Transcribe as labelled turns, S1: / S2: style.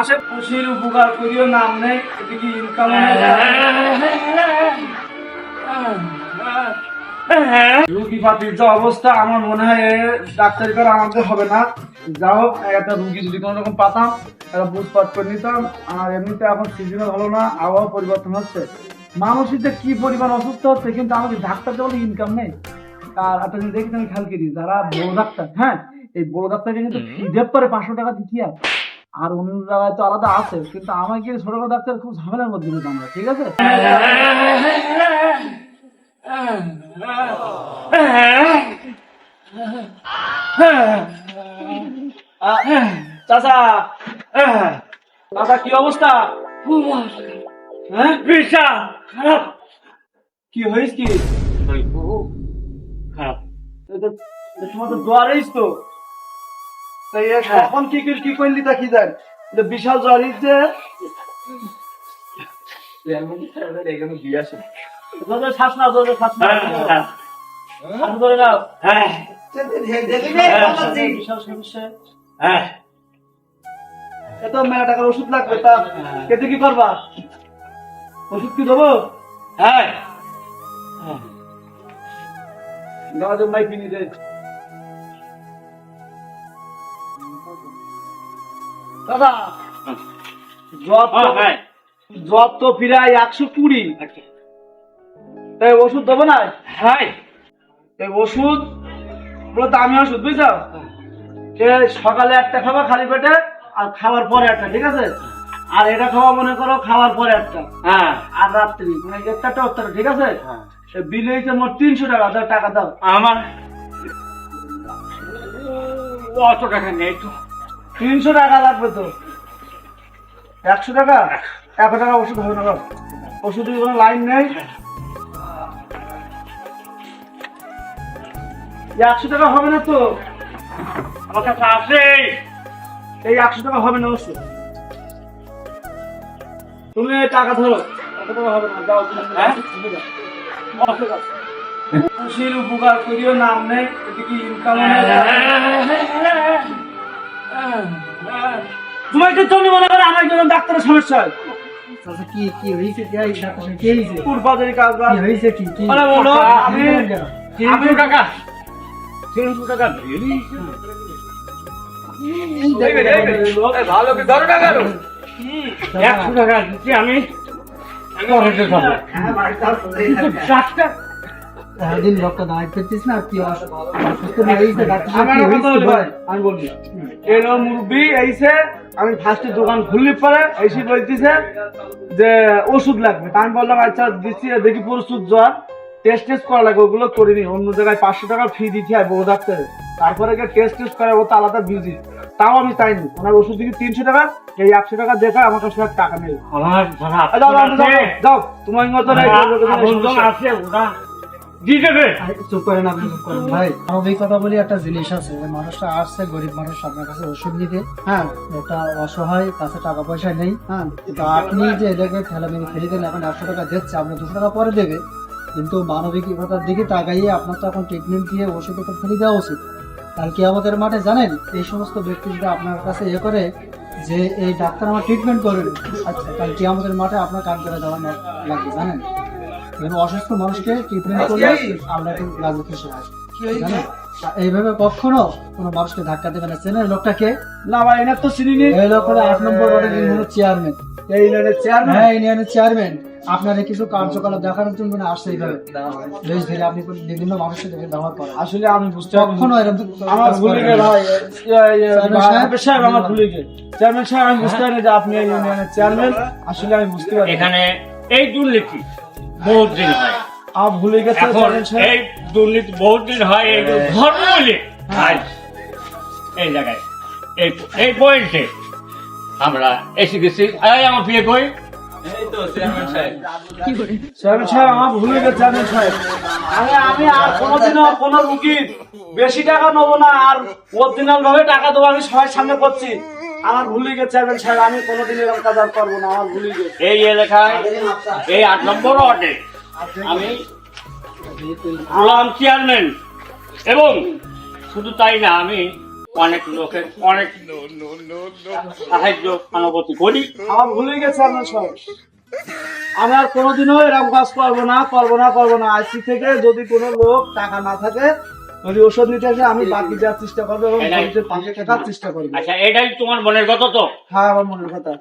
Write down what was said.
S1: আসে খুশির উপকার করিও নাম নেই এদিকে ইনকাম রুগী পাতির যে অবস্থা আমার মনে হয় ডাক্তারি করে আমাদের হবে না। যা হোক একটা রুগী যদি কোনো রকম পাতাম একটা বুঝপাট করে নিতাম আর এমনিতে এখন সিজনও ভালো না আবহাওয়া পরিবর্তন হচ্ছে। মানুষের যে কি পরিমাণ অসুস্থ হচ্ছে কিন্তু আমাদের ডাক্তার বলে ইনকাম নেই। আর একটা জিনিস দেখি আমি খেয়াল করি যারা বড় ডাক্তার হ্যাঁ এই বড় ডাক্তারকে কিন্তু ফিডেপ করে পাঁচশো টাকা দিচ্ছি আর? আর অন্য জায়গায় তো আলাদা আছে কিন্তু আমাকে ছোটখাটো ডাক্তার খুব ঝামেলার মধ্যে দিলাম আমরা ঠিক আছে? চাচা চাচা কি অবস্থা? হ্যাঁ?
S2: খারাপ।
S1: কি হয়েছে কি?
S2: খারাপ।
S1: তোমার তো হয়েছে তো? তাই এ কখন কি কি করলি তা কি জান। এটা বিশাল জ্বর হয়েছে জোরে শ্বাস নাও, শ্বাস নাও। ধরে নাও।
S2: হ্যাঁ।
S1: বিশাল সমস্যা।
S2: হ্যাঁ।
S1: মেলা টাকার ওষুধ লাগবে তা কেটে কি করবা? ওষুধ কি দেবো?
S2: হ্যাঁ।
S1: গাওয়া জমাই কিনি দে দাদা তো
S2: হ্যাঁ।
S1: তো প্রায় একশো কুড়ি। তাই ওষুধ দেবো না?
S2: হ্যাঁ।
S1: এই ওষুধ পুরো দামি ওষুধ বুঝছ? এ সকালে একটা খাবা খালি পেটে আর খাওয়ার পরে একটা ঠিক আছে? আর এটা খাওয়া মনে করো খাওয়ার পরে একটা।
S2: হ্যাঁ।
S1: আর রাত্রি মানে একটা একটা ঠিক আছে? বিল হয়েছে মোট তিনশো টাকা দাও টাকা দাও।
S2: আমার অত টাকা নেই তো।
S1: তিনশো টাকা লাগবে তো। একশো টাকা? একশো টাকা ওষুধ হবে না। ওষুধের কোনো লাইন নেই। একশো টাকা হবে না তো।
S2: আমার কাছে আছে।
S1: এই একশো টাকা হবে না ওষুধ। তুমি টাকা ধরো। টাকা হবে না, যাও।
S2: হ্যাঁ?
S1: খুশির উপকার করিও, নাম নেই। এদিকে ইনকাম তোমার তো তুমি মনে করো আমার জন্য ডাক্তারের সমস্যা? হয়
S3: আচ্ছা কি কি হয়েছে? কি এই ডাক্তার সাহেব, কি হয়েছে?
S1: পূর্বাদের কাজ
S3: কি হয়েছে কি? কি?
S1: আরে বলো, আমি
S2: তিনশো টাকা তিনশো টাকা
S1: ভালো কি? ধরো টাকা
S2: একশো টাকা দিচ্ছি আমি। পরেতে যাব ডাক্তার
S3: সারাদিন দাঁড়াই না কি অসুস্থ
S1: আমি বলছি। এলো মুরব্বি এইছে আমি ফার্স্টে দোকান খুললি পরে এসে বলতেছে যে ওষুধ লাগবে। আমি বললাম আচ্ছা দিচ্ছি দেখি প্রস্তুত জ্বর। টেস্ট টেস্ট করা লাগবে ওগুলো করিনি। অন্য জায়গায় পাঁচশো টাকা ফি দিতে হয় বড় ডাক্তারে তারপরে গিয়ে টেস্ট টেস্ট করে ও তো আলাদা বিজি তাও আমি চাইনি। ওনার ওষুধ দিকে তিনশো টাকা এই একশো টাকা দেখে আমার কাছে টাকা নেই।
S2: আমার
S1: যাও তোমার মতো
S2: আছে ওরা
S3: করেন করেন। জিনিস আছে মানুষটা আসছে, গরিব মানুষ আপনার কাছে হ্যাঁ? অসহায় টাকা পয়সা নেই হ্যাঁ? কিন্তু আপনি একশো টাকা দিচ্ছে দুশো টাকা পরে দেবে। কিন্তু মানবিকতার দিকে তাকাইয়ে আপনার তো এখন ট্রিটমেন্ট দিয়ে ওষুধ একটা ফেলে দেওয়া উচিত। কালকে আমাদের মাঠে জানেন, এই সমস্ত ব্যক্তি যদি আপনার কাছে ইয়ে করে যে এই ডাক্তার আমার ট্রিটমেন্ট করবে আচ্ছা কালকে আমাদের মাঠে আপনার কাজ করে দেওয়া লাগবে, জানেন? এখানে অসুস্থ মানুষকে ট্রিটমেন্ট করলে আমরা জানেন এইভাবে কখনো কোনো মানুষকে ধাক্কা দেবে না। চেনেন লোকটাকে
S1: না ভাই এনার তো চিনিনি।
S3: এই লোক হলো আট নম্বর ওয়ার্ডের ইউনিয়নের চেয়ারম্যান
S1: এই ইউনিয়নের চেয়ারম্যান
S3: হ্যাঁ ইউনিয়নের চেয়ারম্যান আপনাদের কিছু কার্যকলাপ দেখানোর জন্য আসছে এইভাবে। বেশ ধীরে আপনি বিভিন্ন মানুষের সাথে ব্যবহার করেন।
S1: আসলে আমি বুঝতে পারছি
S3: কখনো এরকম
S1: আমার ভুলে গে ভাই ইয়ে, ইয়ে,
S3: সাহেব?
S1: আমার ভুলে গে চেয়ারম্যান সাহেব আমি বুঝতে পারি যে আপনি ইউনিয়নের চেয়ারম্যান আসলে আমি বুঝতে পারি
S2: এখানে এই দুর্নীতি বহুত দিন হয়।
S1: আমার ভুলে গেছে
S2: এখন এই দুর্নীতি বহুত দিন হয় এই ধর্ম বলে আজ এই জায়গায় এই এই পয়েন্টে আমরা এসে গেছি এই আমার বিয়ে কই?
S1: চেয়ারম্যান ভুলে গেছে আমি আমি আর কোনোদিনও কোনো রুগী বেশি টাকা নেব না আর অরিজিনাল ভাবে টাকা দেবো আমি সবার সামনে করছি। আমার ভুলে গেছে চেয়ারম্যান সাহেব আমি কোনোদিন এরকম কাজ আর করব না আমার ভুলে গেছে।
S2: এই এলাকায় এই আট নম্বর ওয়ার্ডে আমি হলাম চেয়ারম্যান এবং শুধু তাই না আমি অনেক লোকের অনেক সাহায্য অনুভূতি করি।
S1: আমার ভুলে গেছে আপনার সব আমি আর কোনোদিনও এরকম কাজ করব না করব না করব না। আজকে থেকে যদি কোনো লোক টাকা না থাকে যদি ওষুধ নিতে আসে আমি বাকি যাওয়ার চেষ্টা করব এবং। পাশে থাকার চেষ্টা করব।
S2: আচ্ছা এটাই তোমার মনের কথা তো?
S1: হ্যাঁ আমার মনের কথা।